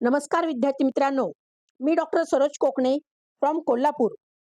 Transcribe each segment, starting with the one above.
नमस्कार विद्यार्थी मित्रांनो. मी डॉक्टर सरोज कोकणे फ्रॉम कोल्हापूर.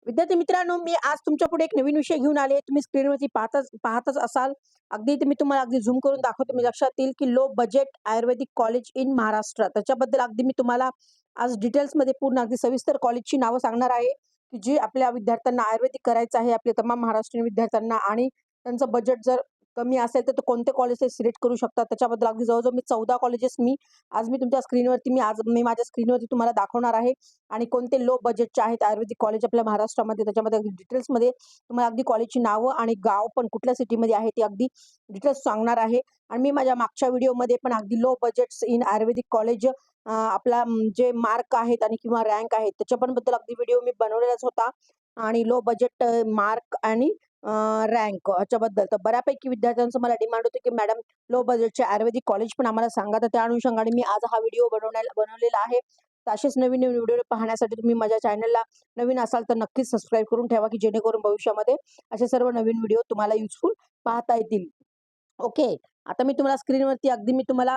विद्यार्थी मित्रांनो मी आज तुमच्यापुढे एक नवीन विषय घेऊन आले. तुम्ही स्क्रीनवरती पाहतच पाहतच असाल. अगदी मी तुम्हाला अगदी झूम करून दाखवतो. मी लक्षात येईल की low budget Ayurvedic college in Maharashtra त्याच्याबद्दल अगदी मी तुम्हाला आज डिटेल्समध्ये पूर्ण अगदी सविस्तर कॉलेजची नावं सांगणार आहे. की जी आपल्या विद्यार्थ्यांना आयुर्वेदिक करायचं आहे आपल्या तमाम महाराष्ट्रीयन विद्यार्थ्यांना आणि त्यांचं बजेट जर कमी असेल तर कोणते कॉलेजेस सिलेक्ट करू शकतात? त्याच्याबद्दल अगदी जवळजवळ मी चौदा कॉलेजेस मी आज मी तुमच्या स्क्रीनवरती मी आज मी माझ्या स्क्रीनवरती तुम्हाला दाखवणार आहे. आणि कोणते लो बजेटचे आहेत आयुर्वेदिक कॉलेज आपल्या महाराष्ट्रामध्ये त्याच्यामध्ये अगदी डिटेल्समध्ये तुम्हाला अगदी कॉलेजची नावं आणि गाव पण कुठल्या सिटीमध्ये आहे ते अगदी डिटेल्स सांगणार आहे. आणि मी माझ्या मागच्या व्हिडिओमध्ये पण अगदी low budgets in Ayurvedic college आपला जे मार्क आहेत आणि किंवा रँक आहेत त्याच्या पण बद्दल अगदी व्हिडिओ मी बनवलेलाच होता. आणि लो बजेट मार्क आणि रँक याच्याबद्दल. तर बऱ्यापैकी विद्यार्थ्यांचं मला डिमांड होतं की मॅडम लो बजेटचे आयुर्वेदिक कॉलेज पण आम्हाला सांगा. तर त्या अनुषंगाने मी आज हा व्हिडिओ बनवण्याला बनवलेला आहे. तर असेच नवीन नवीन व्हिडिओ पाहण्यासाठी तुम्ही माझ्या चॅनलला नवीन असाल तर नक्कीच सबस्क्राईब करून ठेवा की जेणेकरून भविष्यामध्ये असे सर्व नवीन व्हिडिओ तुम्हाला युजफुल पाहता येतील. ओके आता मी तुम्हाला स्क्रीनवरती अगदी मी तुम्हाला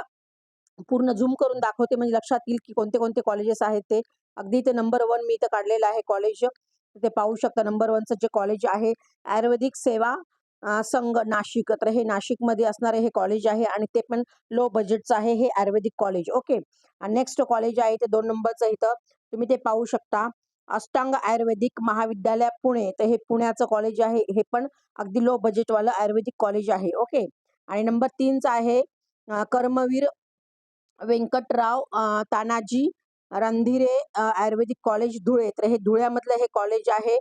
पूर्ण झूम करून दाखवते. म्हणजे लक्षात येईल की कोणते कोणते कॉलेजेस आहेत ते. अगदी ते नंबर वन मी इथं काढलेलं आहे कॉलेज तिथे पाहू शकता. नंबर वनचं जे कॉलेज आहे आयुर्वेदिक सेवा संघ नाशिक. तर हे नाशिकमध्ये असणारे हे कॉलेज आहे आणि ते पण लो बजेटचं आहे हे आयुर्वेदिक कॉलेज ओके आणि नेक्स्ट कॉलेज आहे ते दोन नंबरचं इथं. तुम्ही ते पाहू शकता. अष्टांग आयुर्वेदिक महाविद्यालय पुणे. तर हे पुण्याचं कॉलेज आहे. हे पण अगदी लो बजेटवालं आयुर्वेदिक कॉलेज आहे. ओके आणि नंबर तीनचं आहे कर्मवीर व्यंकटराव तानाजी रणधीरे आयुर्वेदिक कॉलेज धुळे. तर हे धुळ्यामधलं हे कॉलेज आहे.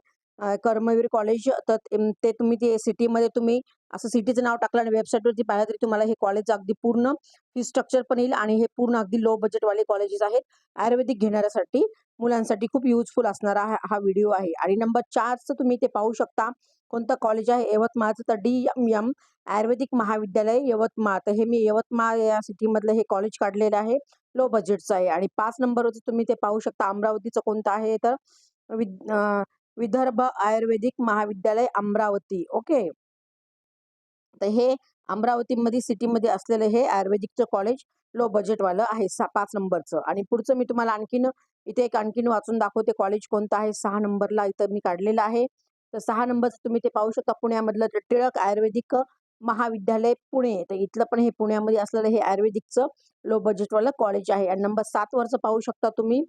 कर्मवीर कॉलेज. तर ते ते तुम्ही ते सिटीमध्ये तुम्ही असं सिटीचं नाव टाकलं आणि वेबसाईटवरती पाहिलं तरी तुम्हाला हे कॉलेज अगदी पूर्ण फी स्ट्रक्चर पण येईल आणि हे पूर्ण अगदी लो बजेटवाले कॉलेजेस आहेत. आयुर्वेदिक घेणाऱ्यासाठी मुलांसाठी खूप युजफुल असणारा हा हा व्हिडिओ आहे. आणि नंबर चारचं तुम्ही ते पाहू शकता कोणतं कॉलेज आहे? यवतमाळचं तर डी एम एम आयुर्वेदिक महाविद्यालय यवतमाळ. तर हे मी यवतमाळ या सिटीमधलं हे कॉलेज काढलेलं आहे. लो बजेटचं आहे. आणि पाच नंबरवरचं तुम्ही ते पाहू शकता अमरावतीचं कोणतं आहे तर? विद विदर्भ आयुर्वेदिक महाविद्यालय अमरावती. ओके तर हे अमरावतीमध्ये सिटीमध्ये असलेलं हे आयुर्वेदिकचं कॉलेज लो बजेटवालं आहे सा पाच नंबरचं. आणि पुढचं मी तुम्हाला आणखीन इथे एक आणखीन वाचून दाखवते कॉलेज कोणतं आहे सहा नंबरला इथं मी काढलेलं आहे. तर सहा नंबरचं तुम्ही ते पाहू शकता पुण्यामधलं टिळक आयुर्वेदिक महाविद्यालय पुणे. तर इथलं पण हे पुण्यामध्ये असलेलं हे आयुर्वेदिकचं लो बजेटवालं कॉलेज आहे. आणि नंबर सात वरचं पाहू शकता तुम्ही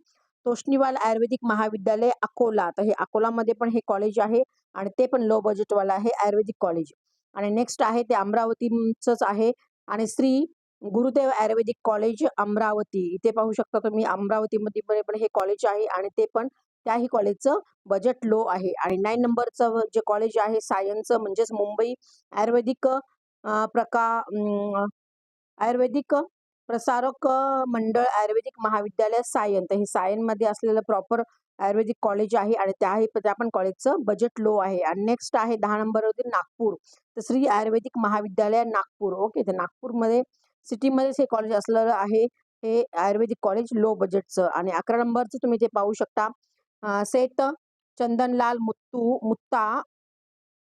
तोष्णीवाल आयुर्वेदिक महाविद्यालय अकोला. तर हे अकोलामध्ये पण हे कॉलेज आहे आणि ते पण लो बजेटवालं आहे आयुर्वेदिक कॉलेज आणि नेक्स्ट आहे ते अमरावतीचंच आहे. आणि श्री गुरुदेव आयुर्वेदिक कॉलेज अमरावती. इथे पाहू शकता तुम्ही अमरावतीमध्ये पण हे कॉलेज आहे आणि ते पण त्याही कॉलेजचं बजेट लो आहे. आणि नाईन नंबरचं जे कॉलेज आहे सायन्सचं म्हणजेच मुंबई आयुर्वेदिक प्रका आयुर्वेदिक प्रसारक मंडळ आयुर्वेदिक महाविद्यालय सायन तर हे सायनमध्ये असलेलं प्रॉपर आयुर्वेदिक कॉलेज आहे आणि त्याही त्या पण कॉलेजचं बजेट लो आहे. आणि नेक्स्ट आहे दहा नंबरवरती नागपूर. तर श्री आयुर्वेदिक महाविद्यालय नागपूर. ओके तर नागपूरमध्ये सिटीमध्येच हे कॉलेज असलेलं आहे. हे आयुर्वेदिक कॉलेज लो बजेटचं आणि अकरा नंबरचं तुम्ही ते पाहू शकता सेट चंदनलाल मुत्तू मुत्ता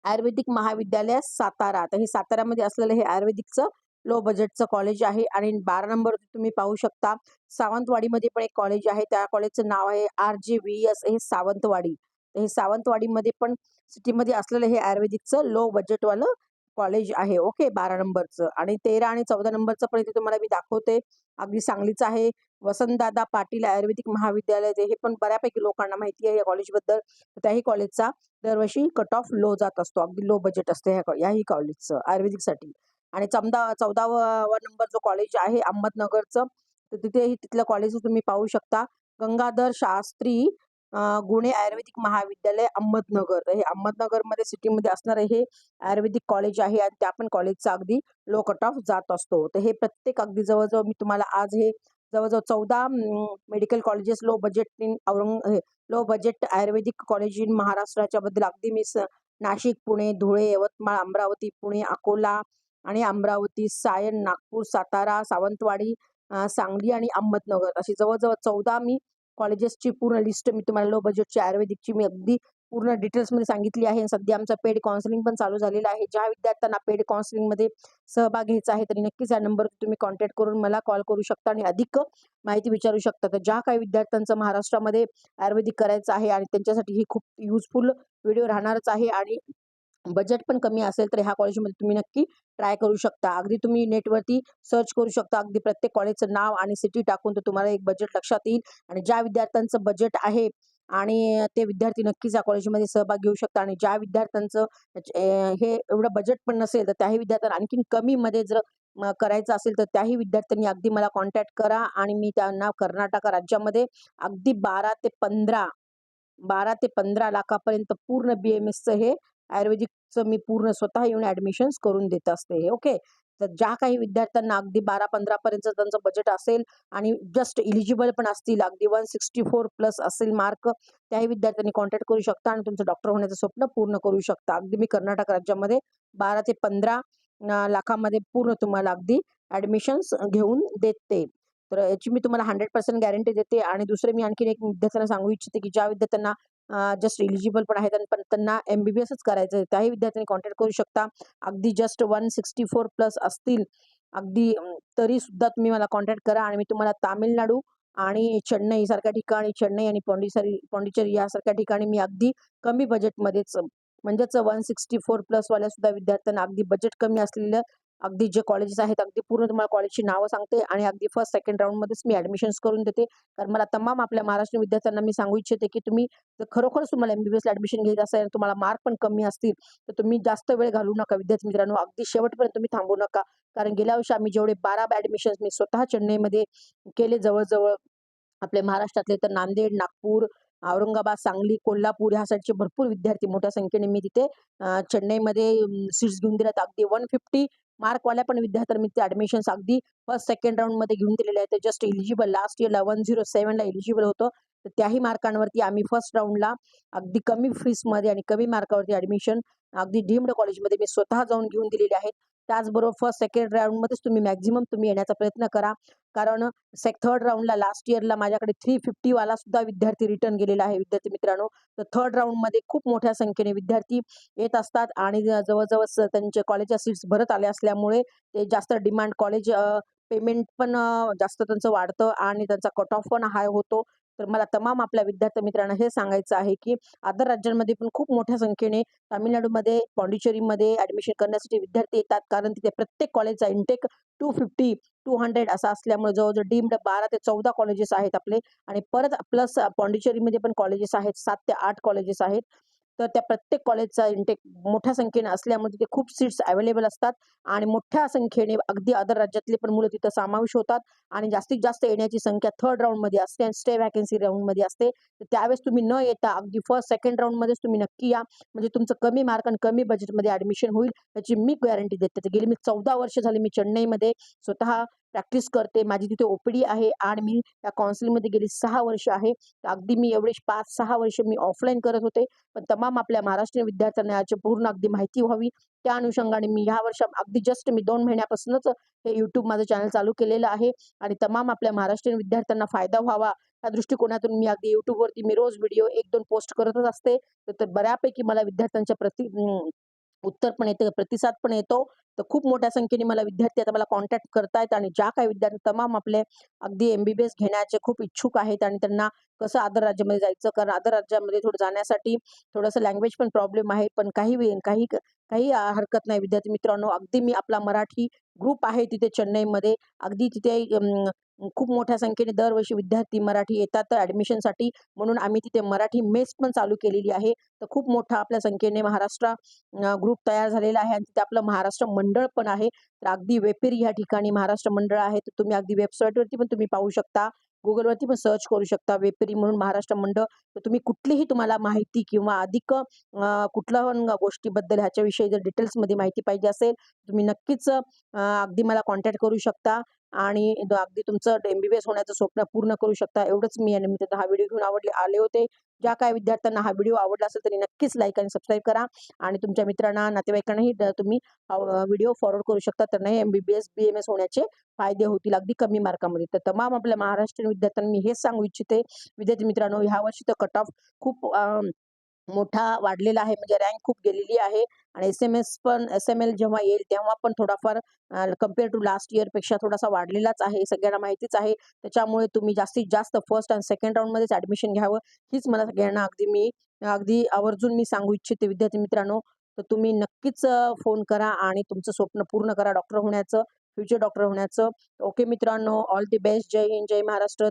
आयुर्वेदिक महाविद्यालय सातारा. तर हे साताऱ्यामध्ये असलेलं हे आयुर्वेदिकचं लो बजेटचं कॉलेज आहे आणि बारा नंबर तुम्ही पाहू शकता. सावंतवाडीमध्ये पण एक कॉलेज आहे. त्या कॉलेजचं नाव आहे आर जे व्ही एस हे सावंतवाडी. हे सावंतवाडीमध्ये पण सिटीमध्ये असलेलं हे आयुर्वेदिकचं लो बजेटवालं कॉलेज आहे. ओके बारा नंबरचं आणि तेरा आणि चौदा नंबरचं पण इथे तुम्हाला मी दाखवते. अगदी सांगलीचं आहे. वसंतदादा पाटील आयुर्वेदिक महाविद्यालय हे पण बऱ्यापैकी लोकांना माहिती आहे या कॉलेजबद्दल त्याही कॉलेजचा दरवर्षी कट ऑफ लो जात असतो. अगदी लो बजेट असते ह्या याही कॉलेजचं आयुर्वेदिकसाठी. आणि चौदा चौदावा नंबर जो कॉलेज आहे अहमदनगरचं तर तिथेही तिथलं कॉलेज तुम्ही पाहू शकता. गंगाधर शास्त्री गुणे आयुर्वेदिक महाविद्यालय अहमदनगर. तर हे अहमदनगरमध्ये सिटीमध्ये असणारं हे आयुर्वेदिक कॉलेज आहे आणि त्या पण कॉलेजचा अगदी लो कट ऑफ जात असतो. तर हे प्रत्येक अगदी जवळजवळ मी तुम्हाला आज हे जवळजवळ चौदा medical colleges low budget in Orang low budget Ayurvedic college in महाराष्ट्राच्या बद्दल अगदी मी स- नाशिक पुणे धुळे यवतमाळ अमरावती पुणे अकोला आणि अमरावती सायन नागपूर सातारा सावंतवाडी सांगली आणि अहमदनगर अशी जवळजवळ चौदा मी कॉलेजेसची पूर्ण लिस्ट मी तुम्हाला लो बजेटची आयुर्वेदिकची मी अगदी पूर्ण डिटेल्समध्ये सांगितली आहे. सध्या आमचं पेड काउन्सिलिंग पण चालू झालेलं आहे. ज्या विद्यार्थ्यांना पेड काउन्सिलिंगमध्ये सहभाग घ्यायचा आहे, तरी नक्कीच या नंबरवर तुम्ही कॉन्टॅक्ट करून मला कॉल करू शकता आणि अधिक माहिती विचारू शकता. तर ज्या काही विद्यार्थ्यांचं महाराष्ट्रामध्ये आयुर्वेदिक करायचं आहे आणि त्यांच्यासाठी ही खूप युजफुल व्हिडिओ राहणारच आहे आणि बजेट पण कमी असेल तर ह्या कॉलेजमध्ये तुम्ही नक्की ट्राय करू शकता. अगदी तुम्ही नेटवरती सर्च करू शकता. अगदी प्रत्येक कॉलेजचं नाव आणि सिटी टाकून तर तुम्हाला एक बजेट लक्षात येईल आणि ज्या विद्यार्थ्यांचं बजेट आहे आणि ते विद्यार्थी नक्कीच या कॉलेजमध्ये सहभाग घेऊ शकता आणि ज्या विद्यार्थ्यांचं हे एवढं बजेट पण नसेल, तर त्याही विद्यार्थ्यांना आणखीन कमीमध्ये जर करायचं असेल, तर त्याही विद्यार्थ्यांनी अगदी मला कॉन्टॅक्ट करा आणि मी त्यांना कर्नाटक राज्यामध्ये अगदी 12 ते 15 12 ते 15 लाखापर्यंत पूर्ण बी-एम-एसचं हे आयुर्वेदिकचं मी पूर्ण स्वतः येऊन ॲडमिशन्स करून देत असते. ओके. तर ज्या काही विद्यार्थ्यांना अगदी बारा पंधरापर्यंत त्यांचं बजेट असेल आणि जस्ट एलिजिबल पण असतील, अगदी 164 प्लस असेल मार्क, त्याही विद्यार्थ्यांनी कॉन्टॅक्ट करू शकता आणि तुमचं डॉक्टर होण्याचं स्वप्न पूर्ण करू शकता. अगदी मी कर्नाटक राज्यामध्ये 12 ते पंधरा लाखामध्ये पूर्ण तुम्हाला अगदी ॲडमिशन्स घेऊन देते. तर याची मी तुम्हाला 100% गॅरंटी देते आणि दुसरे मी आणखीन एक विद्यार्थ्यांना सांगू इच्छिते, की ज्या विद्यार्थ्यांना जस्ट एलिजिबल पण आहेत आणि पण त्यांना एम-बी-बी-एसच करायचं आहे, त्याही विद्यार्थ्यांनी कॉन्टॅक्ट करू शकता. अगदी जस्ट 164 प्लस असतील, अगदी तरीसुद्धा तुम्ही मला कॉन्टॅक्ट करा आणि मी तुम्हाला तामिळनाडू आणि चेन्नई सारख्या ठिकाणी, चेन्नई आणि पॉंडिचेरी पॉंडिचेरी यासारख्या ठिकाणी मी अगदी कमी बजेटमध्येच म्हणजेच 164 प्लसवाल्या सुद्धा विद्यार्थ्यांना अगदी बजेट कमी असलेलं अगदी जे कॉलेजेस आहेत, अगदी पूर्ण तुम्हाला कॉलेजची नावं सांगते आणि अगदी फर्स्ट, सेकंड राऊंडमध्येच मी ॲडमिशन्स करून देते. कारण मला तमाम आपल्या महाराष्ट्र विद्यार्थ्यांना मी सांगू इच्छिते, की तुम्ही जर खरोखरच तुम्हाला एम-बी-बी-एसला ॲडमिशन घेत असेल आणि तुम्हाला मार्क पण कमी असतील, तर तुम्ही जास्त वेळ घालू नका विद्यार्थी मित्रांनो. अगदी शेवटपर्यंत तुम्ही थांबू नका. कारण गेल्या वर्षी आम्ही जेवढे 12 ॲडमिशन्स मी स्वतः चेन्नईमध्ये केले जवळजवळ आपल्या आपले महाराष्ट्रातले तर नांदेड, नागपूर, औरंगाबाद, सांगली, कोल्हापूर ह्या साईडचे भरपूर विद्यार्थी मोठ्या संख्येने मी तिथे चेन्नईमध्ये सीट्स घेऊन दिल्यात. अगदी 150 मार्कवाल्या पण विद्यार्थ्यांना ते ऍडमिशन्स अगदी फर्स्ट, सेकंड राऊंडमध्ये घेऊन दिलेले आहेत. ते जस्ट एलिजिबल लास्ट इयरला 107ला एलिजिबल होतं. तर त्याही मार्कांवरती आम्ही फर्स्ट राऊंडला अगदी कमी फीसमध्ये आणि कमी मार्कावरती ॲडमिशन अगदी डीम्ड कॉलेजमध्ये मी स्वतः जाऊन घेऊन दिलेले आहेत. त्याचबरोबर फर्स्ट, सेकंड राऊंडमध्येच तुम्ही मॅक्झिमम तुम्ही येण्याचा प्रयत्न करा. कारण सेक थर्ड राऊंडला लास्ट इयरला माझ्याकडे थ्री फिफ्टीवाला सुद्धा विद्यार्थी रिटर्न गेलेला आहे विद्यार्थी मित्रांनो. तर थर्ड राऊंडमध्ये खूप मोठ्या संख्येने विद्यार्थी येत असतात आणि जवळजवळ त्यांचे कॉलेजच्या सीट्स भरत आल्या असल्यामुळे ते जास्त डिमांड कॉलेज पेमेंट पण जास्त त्यांचं वाढतं आणि त्यांचा कट ऑफ पण हाय होतो. तर मला तमाम आपल्या विद्यार्थी मित्रांना हे सांगायचं आहे, की अदर राज्यांमध्ये पण खूप मोठ्या संख्येने तामिळनाडूमध्ये, पॉंडिचेरीमध्ये ॲडमिशन करण्यासाठी विद्यार्थी येतात. कारण तिथे प्रत्येक कॉलेजचा इंटेक 250, 200 असा असल्यामुळे जवळजवळ डीम्ड 12 ते 14 कॉलेजेस आहेत आपले आणि परत प्लस पॉंडिचेरीमध्ये पण कॉलेजेस आहेत. सात ते आठ कॉलेजेस आहेत. तर त्या प्रत्येक कॉलेजचा इंटेक मोठ्या संख्येने असल्यामुळे तिथे खूप सीट्स अवेलेबल असतात आणि मोठ्या संख्येने अगदी अदर राज्यातले पण मुलं तिथं समावेश होतात आणि जास्तीत जास्त येण्याची संख्या थर्ड राऊंडमध्ये असते आणि स्टे व्हॅकन्सी राऊंडमध्ये असते. तर त्यावेळेस तुम्ही न येता अगदी फर्स्ट, सेकंड राऊंडमध्येच तुम्ही नक्की या. म्हणजे तुमचं कमी मार्क आणि कमी बजेटमध्ये ॲडमिशन होईल याची मी गॅरंटी देते. तर गेली मी 14 वर्ष झाली मी चेन्नईमध्ये स्वतः प्रॅक्टिस करते. माझी तिथे ओ-पी-डी आहे आणि मी त्या काउन्सिलिंगमध्ये गेली सहा वर्ष आहे. अगदी मी एवढे 5-6 वर्ष मी ऑफलाईन करत होते. पण तमाम आपल्या महाराष्ट्रीयन विद्यार्थ्यांना याची पूर्ण अगदी माहिती व्हावी, त्या अनुषंगाने मी ह्या वर्षा अगदी जस्ट मी दोन महिन्यापासूनच हे यूट्यूब माझं चॅनल चालू केलेलं आहे आणि तमाम आपल्या महाराष्ट्रीयन विद्यार्थ्यांना फायदा व्हावा या दृष्टिकोनातून मी अगदी YouTubeवरती मी रोज व्हिडिओ 1-2 पोस्ट करतच असते. तर बऱ्यापैकी मला विद्यार्थ्यांच्या प्रति उत्तर पण येतं, प्रतिसाद पण येतो. तर खूप मोठ्या संख्येने मला विद्यार्थी आता मला कॉन्टॅक्ट करतायत आणि ज्या काही विद्यार्थी तमाम आपले अगदी एम-बी-बी-एस घेण्याचे खूप इच्छुक आहेत आणि त्यांना कसं आदर राज्यामध्ये जायचं, कारण आदर राज्यामध्ये थोडं जाण्यासाठी थोडंसं लँग्वेज पण प्रॉब्लेम आहे. पण काही काही काही हरकत नाही विद्यार्थी मित्रांनो. अगदी मी आपला मराठी ग्रुप आहे तिथे चेन्नईमध्ये. अगदी तिथे खूप मोठ्या संख्येने दरवर्षी विद्यार्थी मराठी येतात ॲडमिशनसाठी. म्हणून आम्ही तिथे मराठी मेस पण चालू केलेली आहे. तर खूप मोठा आपल्या संख्येने महाराष्ट्र ग्रुप तयार झालेला आहे आणि तिथे आपलं महाराष्ट्र मंडळ पण आहे. तर अगदी वेपेरी ह्या ठिकाणी महाराष्ट्र मंडळ आहे. तर तुम्ही अगदी वेबसाईटवरती पण तुम्ही पाहू शकता. गुगलवरती पण सर्च करू शकता. वेपेरी म्हणून महाराष्ट्र मंडळ. तर तुम्ही कुठलीही तुम्हाला माहिती किंवा अधिक कुठल्या पण गोष्टीबद्दल ह्याच्याविषयी जर डिटेल्समध्ये माहिती पाहिजे असेल, तुम्ही नक्कीच अगदी मला कॉन्टॅक्ट करू शकता आणि अगदी तुमचं एम-बी-बी-एस होण्याचं स्वप्न पूर्ण करू शकता. एवढंच मी या निमित्तानं हा व्हिडिओ घेऊन आवडले आले होते. ज्या काही विद्यार्थ्यांना हा व्हिडिओ आवडला असेल तरी नक्कीच लाईक आणि सबस्क्राईब करा आणि तुमच्या मित्रांना, नातेवाईकांनाही तुम्ही व्हिडिओ फॉरवर्ड करू शकता. त्यांनाही एम-बी-बी-एस, बी-एम-एस होण्याचे फायदे होतील अगदी कमी मार्कामध्ये. तर तमाम आपल्या महाराष्ट्रीयन विद्यार्थ्यांना मी हेच सांगू इच्छिते, विद्यार्थी मित्रांनो ह्या वर्षी तर कट ऑफ खूप मोठा वाढलेला आहे म्हणजे रँक खूप गेलेली आहे आणि एस-एम-एस पण एस-एम-एल जेव्हा येईल तेव्हा पण थोडाफार कंपेअर टू लास्ट इयरपेक्षा थोडासा वाढलेलाच आहे. सगळ्यांना माहितीच आहे. त्याच्यामुळे तुम्ही जास्तीत जास्त फर्स्ट आणि सेकंड राऊंडमध्येच ॲडमिशन घ्यावं, हीच मला सगळ्यांना अगदी मी अगदी आवर्जून मी सांगू इच्छिते विद्यार्थी मित्रांनो. तर तुम्ही नक्कीच फोन करा आणि तुमचं स्वप्न पूर्ण करा डॉक्टर होण्याचं, फ्युचर डॉक्टर होण्याचं. ओके मित्रांनो, ऑल दी बेस्ट. जय हिंद, जय महाराष्ट्र.